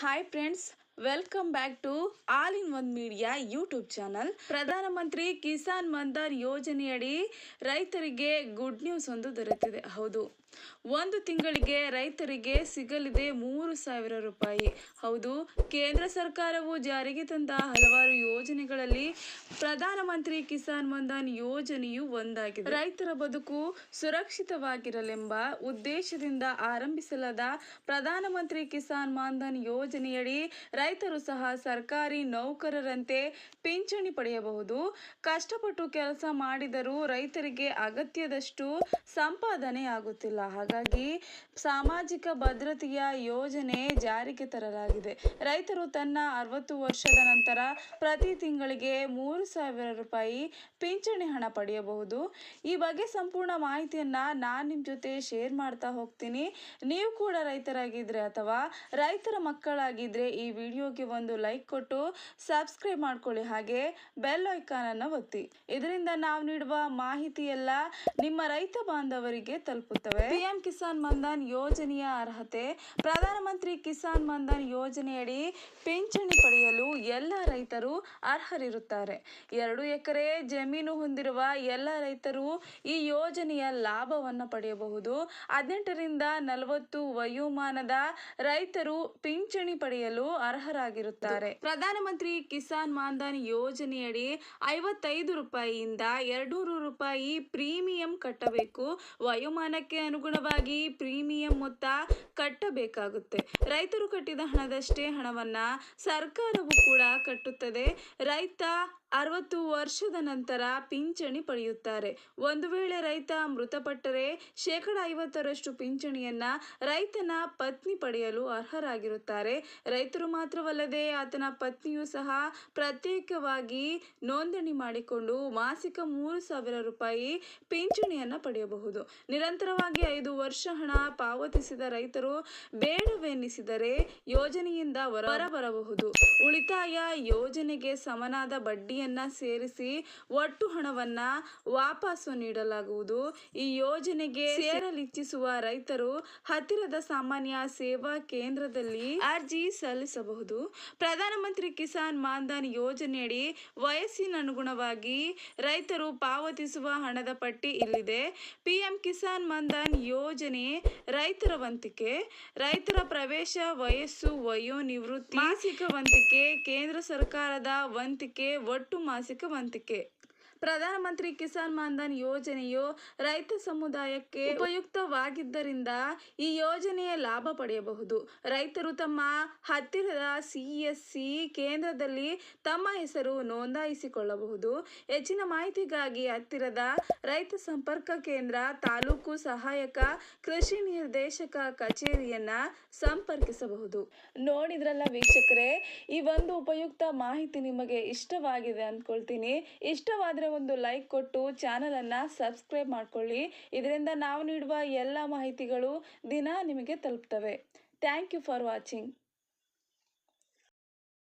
Hi Prince. Welcome back to all in one media YouTube channel Pradhan Mantri Kisan Mandar ಯೋಜನೆಯಡಿ ರೈತರಿಗೆ good news ಒಂದು ದೊರೆತಿದೆ. ಹೌದು. ಒಂದು ತಿಂಗಳಿಗೆ ರೈತರಿಗೆ ಸಿಗಲಿದೆ ಮೂರು ಸಾವಿರ ರೂಪಾಯಿ. ಹೌದು. ಕೇಂದ್ರ ಸರ್ಕಾರವು ಜಾರಿಗೆ ತಂದ ಹಲವಾರು ಯೋಜನೆಗಳಲ್ಲಿ ಪ್ರಧಾನಮಂತ್ರಿ ಕಿಸಾನ್ ಮಂದಾನ್ ಯೋಜನೆಯು ಒಂದಾಗಿದೆ. ರೈತರ ಬದುಕು ಸುರಕ್ಷಿತವಾಗಿರಲೆಂಬ ಉದ್ದೇಶದಿಂದ ಆರಂಭಿಸಲಾದ ಪ್ರಧಾನಮಂತ್ರಿ ಕಿಸಾನ್ ಮಾನ್ಧನ್ ಯೋಜನೆಯಡಿ ರೈತರು ಸಹ ಸರ್ಕಾರಿ ನೌಕರರಂತೆ ಪಿಂಚಣಿ ಪಡೆಯಬಹುದು. ಕಷ್ಟಪಟ್ಟು ಕೆಲಸ ಮಾಡಿದರೂ ರೈತರಿಗೆ ಅಗತ್ಯದಷ್ಟು ಸಂಪಾದನೆ ಆಗುತ್ತಿಲ್ಲ. ಹಾಗಾಗಿ ಸಾಮಾಜಿಕ ಭದ್ರತೆಯ ಯೋಜನೆ ಜಾರಿಗೆ ತರಲಾಗಿದೆ. ರೈತರು ತನ್ನ ಅರವತ್ತು ವರ್ಷದ ನಂತರ ಪ್ರತಿ ತಿಂಗಳಿಗೆ ಮೂರು ಸಾವಿರ ರೂಪಾಯಿ ಪಿಂಚಣಿ ಹಣ ಪಡೆಯಬಹುದು. ಈ ಬಗ್ಗೆ ಸಂಪೂರ್ಣ ಮಾಹಿತಿಯನ್ನ ನಾನು ನಿಮ್ಮ ಜೊತೆ ಶೇರ್ ಮಾಡ್ತಾ ಹೋಗ್ತೀನಿ. ನೀವು ಕೂಡ ರೈತರಾಗಿದ್ರೆ ಅಥವಾ ರೈತರ ಮಕ್ಕಳಾಗಿದ್ರೆ ಈ ವಿಡಿಯೋಗೆ ಒಂದು ಲೈಕ್ ಕೊಟ್ಟು ಸಬ್ಸ್ಕ್ರೈಬ್ ಮಾಡ್ಕೊಳ್ಳಿ. ಹಾಗೆ ಬೆಲ್ ಐಕಾನ್ ಅನ್ನು ಒತ್ತಿ. ಇದರಿಂದ ನಾವು ನೀಡುವ ಮಾಹಿತಿ ಎಲ್ಲ ನಿಮ್ಮ ರೈತ ಬಾಂಧವರಿಗೆ ತಲುಪುತ್ತವೆ. ಪಿಎಂ ಕಿಸಾನ್ ಮನ್ಧನ್ ಯೋಜನೆಯ ಅರ್ಹತೆ. ಪ್ರಧಾನಮಂತ್ರಿ ಕಿಸಾನ್ ಮನ್ಧನ್ ಯೋಜನೆಯಡಿ ಪಿಂಚಣಿ ಪಡೆಯಲು ಎಲ್ಲ ರೈತರು ಅರ್ಹರಿರುತ್ತಾರೆ. ಎರಡು ಎಕರೆ ಜಮೀನು ಹೊಂದಿರುವ ಎಲ್ಲ ರೈತರು ಈ ಯೋಜನೆಯ ಲಾಭವನ್ನು ಪಡೆಯಬಹುದು. ಹದಿನೆಂಟರಿಂದ ನಲವತ್ತು ವಯೋಮಾನದ ರೈತರು ಪಿಂಚಣಿ ಪಡೆಯಲು ಅರ್ಹರಾಗಿರುತ್ತಾರೆ ಪ್ರಧಾನಮಂತ್ರಿ ಕಿಸಾನ್ ಮಾನ್ಧನ್ ಯೋಜನೆಯಡಿ ಐವತ್ತೈದು ರೂಪಾಯಿಯಿಂದ ಎರಡೂರು ರೂಪಾಯಿ ಪ್ರೀಮಿಯಂ ಕಟ್ಟಬೇಕು. ವಯೋಮಾನಕ್ಕೆ ಅನುಗುಣವಾಗಿ ಪ್ರೀಮಿಯಂ ಮೊತ್ತ ಕಟ್ಟಬೇಕಾಗುತ್ತೆ. ರೈತರು ಕಟ್ಟಿದ ಹಣದಷ್ಟೇ ಹಣವನ್ನ ಸರ್ಕಾರವು ಕೂಡ ಕಟ್ಟುತ್ತದೆ. ರೈತ ಅರವತ್ತು ವರ್ಷದ ನಂತರ ಪಿಂಚಣಿ ಪಡೆಯುತ್ತಾರೆ. ಒಂದು ವೇಳೆ ರೈತ ಮೃತಪಟ್ಟರೆ ಶೇಕಡ ಐವತ್ತರಷ್ಟು ಪಿಂಚಣಿಯನ್ನ ರೈತನ ಪತ್ನಿ ಪಡೆಯಲು ಅರ್ಹರಾಗಿರುತ್ತಾರೆ. ರೈತರು ಮಾತ್ರವಲ್ಲದೆ ಆತನ ಪತ್ನಿಯೂ ಸಹ ಪ್ರತ್ಯೇಕವಾಗಿ ನೋಂದಣಿ ಮಾಡಿಕೊಂಡು ಮಾಸಿಕ ಮೂರು ಸಾವಿರ ರೂಪಾಯಿ ಪಿಂಚಣಿಯನ್ನ ಪಡೆಯಬಹುದು. ನಿರಂತರವಾಗಿ ಐದು ವರ್ಷ ಹಣ ಪಾವತಿಸಿದ ರೈತರು ಬೇಡವೆನಿಸಿದರೆ ಯೋಜನೆಯಿಂದ ಹೊರ ಬರಬಹುದು. ಉಳಿತಾಯ ಯೋಜನೆಗೆ ಸಮನಾದ ಬಡ್ಡಿಯನ್ನ ಸೇರಿಸಿ ಒಟ್ಟು ಹಣವನ್ನ ವಾಪಸು ನೀಡಲಾಗುವುದು. ಈ ಯೋಜನೆಗೆ ಸೇರಲಿಚ್ಛಿಸುವ ರೈತರು ಹತ್ತಿರದ ಸಾಮಾನ್ಯ ಸೇವಾ ಕೇಂದ್ರದಲ್ಲಿ ಅರ್ಜಿ ಸಲ್ಲಿಸಬಹುದು. ಪ್ರಧಾನಮಂತ್ರಿ ಕಿಸಾನ್ ಮಾನ್ಧನ್ ಯೋಜನೆಯಡಿ ವಯಸ್ಸಿನನುಗುಣವಾಗಿ ರೈತರು ಪಾವತಿಸುವ ಹಣದ ಪಟ್ಟಿ ಇಲ್ಲಿದೆ. ಪಿಎಂ ಕಿಸಾನ್ ಮಾನ್ಧನ್ ಯೋಜನೆ ರೈತರ ವಂತಿಕೆ, ರೈತರ ಪ್ರವೇಶ, ವಯಸ್ಸು ವಯೋನಿವೃತ್ತಿ ಮಾಸಿಕ ವಂತಿಕೆ, ಕೇಂದ್ರ ಸರ್ಕಾರದ ವಂತಿಕೆ, ಒಟ್ಟು ಮಾಸಿಕ ವಂತಿಕೆ ಪ್ರಧಾನಮಂತ್ರಿ ಕಿಸಾನ್ ಮಾನ್ಧನ್ ಯೋಜನೆಯು ರೈತ ಸಮುದಾಯಕ್ಕೆ ಉಪಯುಕ್ತವಾಗಿದ್ದರಿಂದ ಈ ಯೋಜನೆಯ ಲಾಭ ಪಡೆಯಬಹುದು. ರೈತರು ತಮ್ಮ ಹತ್ತಿರದ ಸಿಎಸ್ಸಿ ಕೇಂದ್ರದಲ್ಲಿ ತಮ್ಮ ಹೆಸರು ನೋಂದಾಯಿಸಿಕೊಳ್ಳಬಹುದು. ಹೆಚ್ಚಿನ ಮಾಹಿತಿಗಾಗಿ ಹತ್ತಿರದ ರೈತ ಸಂಪರ್ಕ ಕೇಂದ್ರ ತಾಲೂಕು ಸಹಾಯಕ ಕೃಷಿ ನಿರ್ದೇಶಕ ಕಚೇರಿಯನ್ನ ಸಂಪರ್ಕಿಸಬಹುದು. ನೋಡಿದ್ರಲ್ಲ ವೀಕ್ಷಕರೇ, ಈ ಒಂದು ಉಪಯುಕ್ತ ಮಾಹಿತಿ ನಿಮಗೆ ಇಷ್ಟವಾಗಿದೆ ಅಂದ್ಕೊಳ್ತೀನಿ. ಇಷ್ಟವಾದರೆ ಒಂದು ಲೈಕ್ ಕೊಟ್ಟು ಚಾನಲನ್ನು ಸಬ್ಸ್ಕ್ರೈಬ್ ಮಾಡ್ಕೊಳ್ಳಿ. ಇದರಿಂದ ನಾವು ನೀಡುವ ಎಲ್ಲ ಮಾಹಿತಿಗಳು ದಿನ ನಿಮಗೆ ತಲುಪ್ತವೆ. Thank you for watching